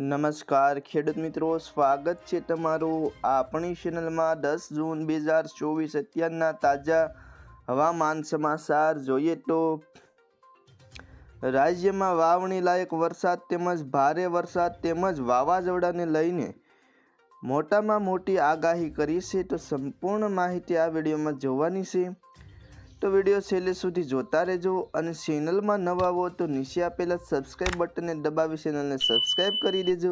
નમસ્કાર, ખેડૂત મિત્રો, સ્વાગત છે તમારું આપણી ચેનલમાં દસ જૂન બે હજાર ચોવીસ અત્યારના તાજા હવામાન સમાચાર જોઈએ તો રાજ્યમાં વાવણી લાયક વરસાદ તેમજ ભારે વરસાદ તેમજ વાવાઝોડાને લઈને મોટામાં મોટી આગાહી કરી છે. તો સંપૂર્ણ માહિતી આ વિડીયોમાં જોવાની છે. તો વીડિયો છેલ્લે સુધી જોતા રહેજો અને ચેનલમાં નવા આવો તો નીચે આપેલા સબસ્ક્રાઈબ બટનને દબાવી ચેનલને સબસ્ક્રાઈબ કરી દેજો.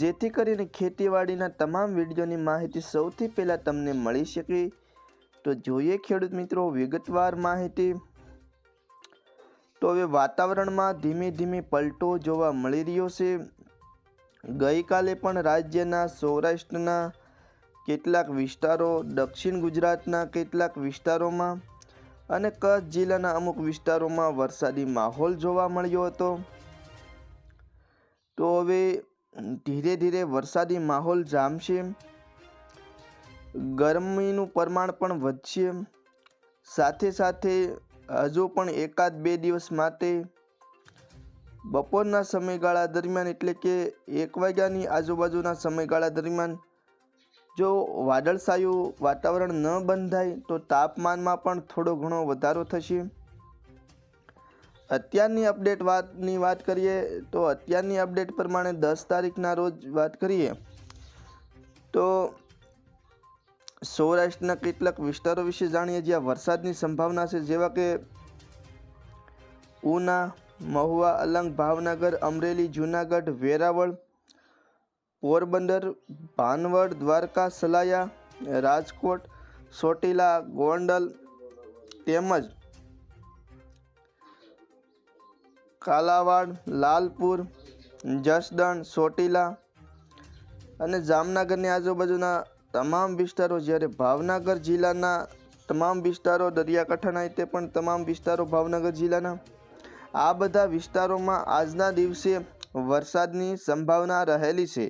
જેથી કરીને ખેતીવાડીના તમામ વિડીયોની માહિતી સૌથી પહેલાં તમને મળી શકે. તો જોઈએ ખેડૂત મિત્રો વિગતવાર માહિતી. તો હવે વાતાવરણમાં ધીમે ધીમે પલટો જોવા મળી રહ્યો છે. ગઈકાલે પણ રાજ્યના સૌરાષ્ટ્રના કેટલાક વિસ્તારો, દક્ષિણ ગુજરાતના કેટલાક વિસ્તારોમાં અને કચ્છ જિલ્લાના અમુક વિસ્તારોમાં વરસાદી માહોલ જોવા મળ્યો હતો. તો હવે ધીરે ધીરે વરસાદી માહોલ જામશે. ગરમીનું પ્રમાણ પણ વધશે. સાથે સાથે હજુ પણ એકાદ બે દિવસ માટે બપોરના સમયગાળા દરમિયાન એટલે કે એક વાગ્યાની આજુબાજુના સમયગાળા દરમિયાન જો વાદળછાયું વાતાવરણ ન બંધાય, તો તાપમાનમાં પણ થોડો ઘણો વધારો થશે. અત્યારની અપડેટ વાતની વાત કરીએ, તો અત્યારની અપડેટ પ્રમાણે દસ તારીખના રોજ વાત કરીએ, તો સૌરાષ્ટ્રના કેટલાક વિસ્તારો વિશે જાણીએ, જ્યાં વરસાદની સંભાવના છે, જેવા કે ઉના, મહુવા, અલંગ, ભાવનગર, અમરેલી, જૂનાગઢ, વેરાવળ પોરબંદર, ભાનવડ, દ્વારકા, સલાયા, રાજકોટ, ચોટીલા, ગોંડલ તેમજ કાલાવાડ, લાલપુર, જસદણ સોટીલા અને જામનગરની આજુબાજુના તમામ વિસ્તારો, જ્યારે ભાવનગર જિલ્લાના તમામ વિસ્તારો, દરિયાકાંઠાના તે પણ તમામ વિસ્તારો ભાવનગર જિલ્લાના, આ બધા વિસ્તારોમાં આજના દિવસે વરસાદની સંભાવના રહેલી છે.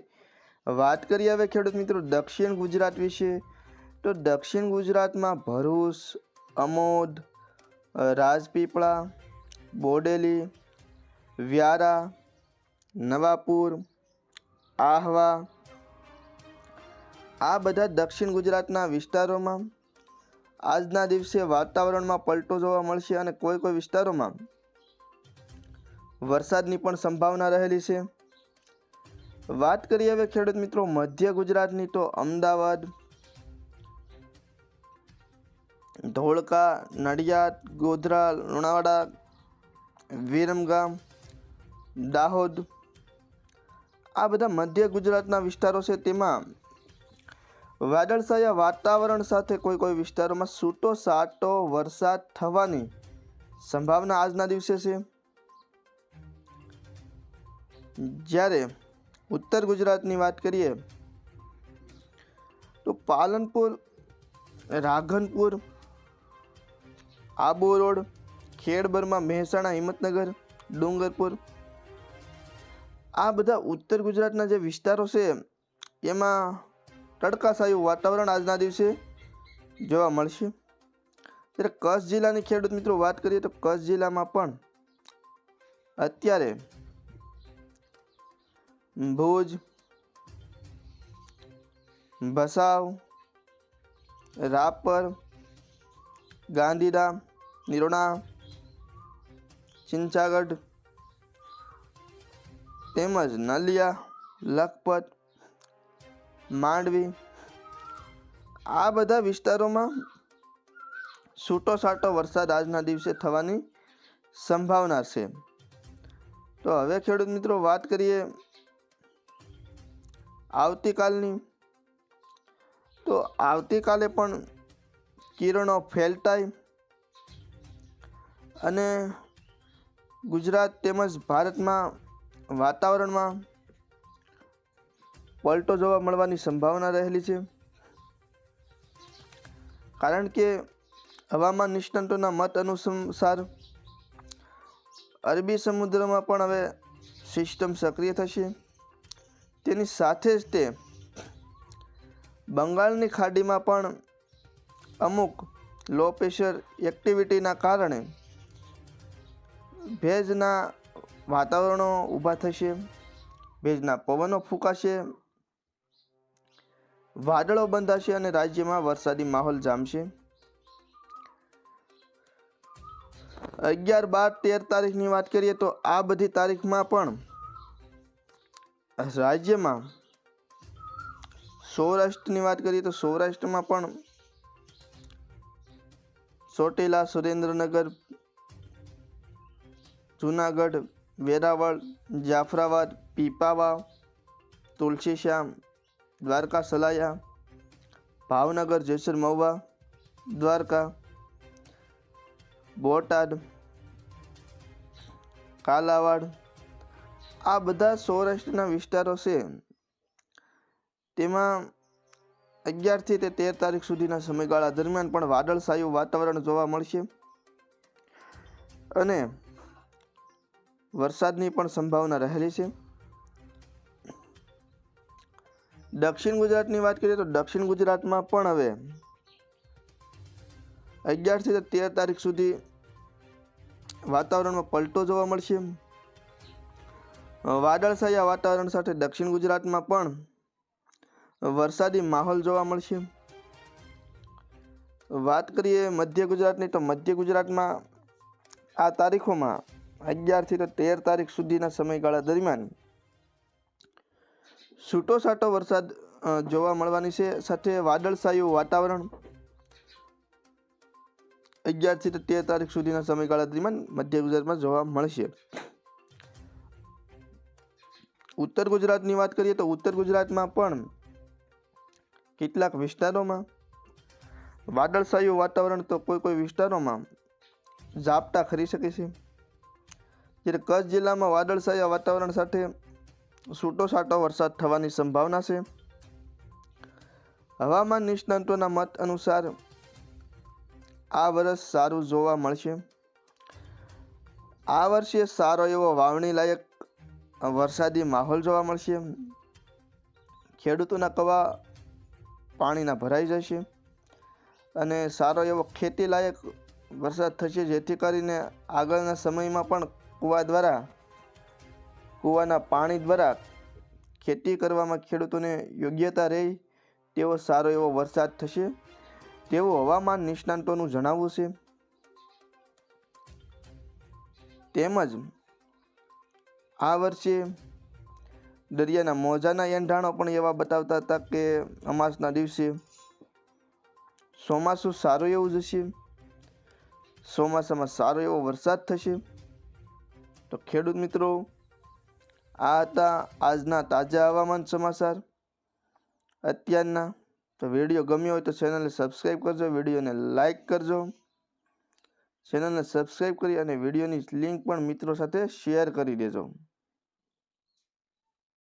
વાત કરીએ હવે ખેડૂત મિત્રો દક્ષિણ ગુજરાત વિશે. તો દક્ષિણ ગુજરાતમાં ભરૂચ, અમોદ રાજપીપળા, બોડેલી, વ્યારા, નવાપુર, આહવા, આ બધા દક્ષિણ ગુજરાતના વિસ્તારોમાં આજના દિવસે વાતાવરણમાં પલટો જોવા મળશે અને કોઈ કોઈ વિસ્તારોમાં વરસાદની પણ સંભાવના રહેલી છે. વાત કરીએ હવે ખેડૂત મિત્રો મધ્ય ગુજરાતની તો અમદાવાદ, ધોળકા, નડિયાદ, ગોધરા, લુણાવાડા, વિરમગામ, દાહોદ, આ બધા મધ્ય ગુજરાતના વિસ્તારો છે. તેમાં વાદળછાયા વાતાવરણ સાથે કોઈ કોઈ વિસ્તારોમાં છૂટો સાટો, વરસાદ થવાની સંભાવના આજના દિવસે છે. જ્યારે ઉત્તર ગુજરાતની વાત કરીએ, તો પાલનપુર રાધનપુર આબુ રોડ, ખેડબરમાં મહેસાણા, હિંમતનગર, ડુંગરપુર. આ બધા ઉત્તર ગુજરાતના જે વિસ્તારો છે, એમાં તડકાશાયું વાતાવરણ આજના દિવસે જોવા મળશે. ત્યારે કચ્છ જિલ્લાની ખેડૂત મિત્રો વાત કરીએ તો કચ્છ જિલ્લામાં પણ અત્યારે ભુજ, ભસાવ, રાપર, ગાંધીધામ, નિરોણા, ચિંચાગઢ, તેમજ નલિયા, લખપત, માંડવી. આ બધા વિસ્તારોમાં છૂટો છાટો વરસાદ આજના દિવસે થવાની સંભાવના છે. તો હવે ખેડૂત મિત્રો વાત કરીએ આવતીકાલની. તો આવતીકાલે પણ કિરણો ફેલતાય અને ગુજરાત તેમજ ભારતમાં વાતાવરણમાં પલટો જોવા મળવાની સંભાવના રહેલી છે. કારણ કે હવામાન નિષ્ણાતોના મત અનુસાર અરબી સમુદ્રમાં પણ હવે સિસ્ટમ સક્રિય થશે. તેની સાથે જ તે બંગાળની ખાડીમાં પણ અમુક લો પ્રેશર એક્ટિવિટીના કારણે ભેજના વાતાવરણો ઊભા થશે, ભેજના પવનો ફૂંકાશે, વાદળો બંધાશે અને રાજ્યમાં વરસાદી માહોલ જામશે. અગિયાર બાર તેર તારીખની વાત કરીએ તો આ બધી તારીખમાં પણ રાજ્યમાં સૌરાષ્ટ્રની વાત કરીએ તો સૌરાષ્ટ્રમાં પણ ચોટીલા, સુરેન્દ્રનગર, જુનાગઢ, વેરાવળ, જાફરાબાદ, પીપાવા, તુલસીશ્યામ, દ્વારકા સલાયા, ભાવનગર, જેસર મહુવા, દ્વારકા, બોટાદ, કાલાવાડ આ બધા સૌરાષ્ટ્રના વિસ્તારો છે. તેમાં અગિયારથી તે તેર તારીખ સુધીના સમયગાળા દરમિયાન પણ વાદળછાયું વાતાવરણ જોવા મળશે. અને વરસાદની પણ સંભાવના રહેલી છે. દક્ષિણ ગુજરાતની વાત કરીએ તો દક્ષિણ ગુજરાતમાં પણ હવે અગિયારથી તેર તારીખ સુધી વાતાવરણમાં પલટો જોવા મળશે. વાદળછાયા વાતાવરણ સાથે દક્ષિણ ગુજરાતમાં પણ વરસાદી માહોલ જોવા મળશે. વાત કરીએ મધ્ય ગુજરાતની તો મધ્ય ગુજરાતમાં આ તારીખોમાં અગિયારથી તો તેર તારીખ સુધીના સમયગાળા દરમિયાન છૂટો છાટો વરસાદ જોવા મળવાની છે. સાથે વાદળછાયું વાતાવરણ અગિયારથી તો તેર તારીખ સુધીના સમયગાળા દરમિયાન મધ્ય ગુજરાતમાં જોવા મળશે. ઉત્તર ગુજરાતની વાત કરીએ તો ઉત્તર ગુજરાતમાં પણ કેટલાક વિસ્તારોમાં વાદળછાયું વાતાવરણ તો કોઈ કોઈ વિસ્તારોમાં ઝાપટા ખરી શકે છે. જ્યારે કચ્છ જિલ્લામાં વાદળછાયા વાતાવરણ સાથે છૂટો છાટો વરસાદ થવાની સંભાવના છે. હવામાન નિષ્ણાંતોના મત અનુસાર આ વર્ષ સારું જોવા મળશે. આ વર્ષે સારો એવો વાવણી લાયક વરસાદી માહોલ જોવા મળશે ખેડૂતોના કવા પાણીના ભરાઈ જશે. અને સારો એવો ખેતી લાયક વરસાદ થશે, જેથી કરીને આગળના સમયમાં પણ કૂવા દ્વારા, કૂવાના પાણી દ્વારા ખેતી કરવામાં ખેડૂતોને યોગ્યતા રહે તેવો સારો એવો વરસાદ થશે. તેવું હવામાન નિષ્ણાંતોનું જણાવવું છે. તેમજ આ વર્ષે દરિયાના મોજાના એંઢાણો પણ એવા બતાવતા હતા કે અમાસના દિવસે ચોમાસું સારું એવું જશે, ચોમાસામાં સારો એવો વરસાદ થશે. તો ખેડૂત મિત્રો, આ હતા આજના તાજા હવામાન સમાચાર. અત્યારના તો વીડિયો ગમ્યો હોય તો ચેનલને સબસ્ક્રાઈબ કરજો, વિડીયોને લાઇક કરજો. ચેનલને સબસ્ક્રાઈબ કરી અને વિડીયોની લિંક પણ મિત્રો સાથે શેર કરી દેજો.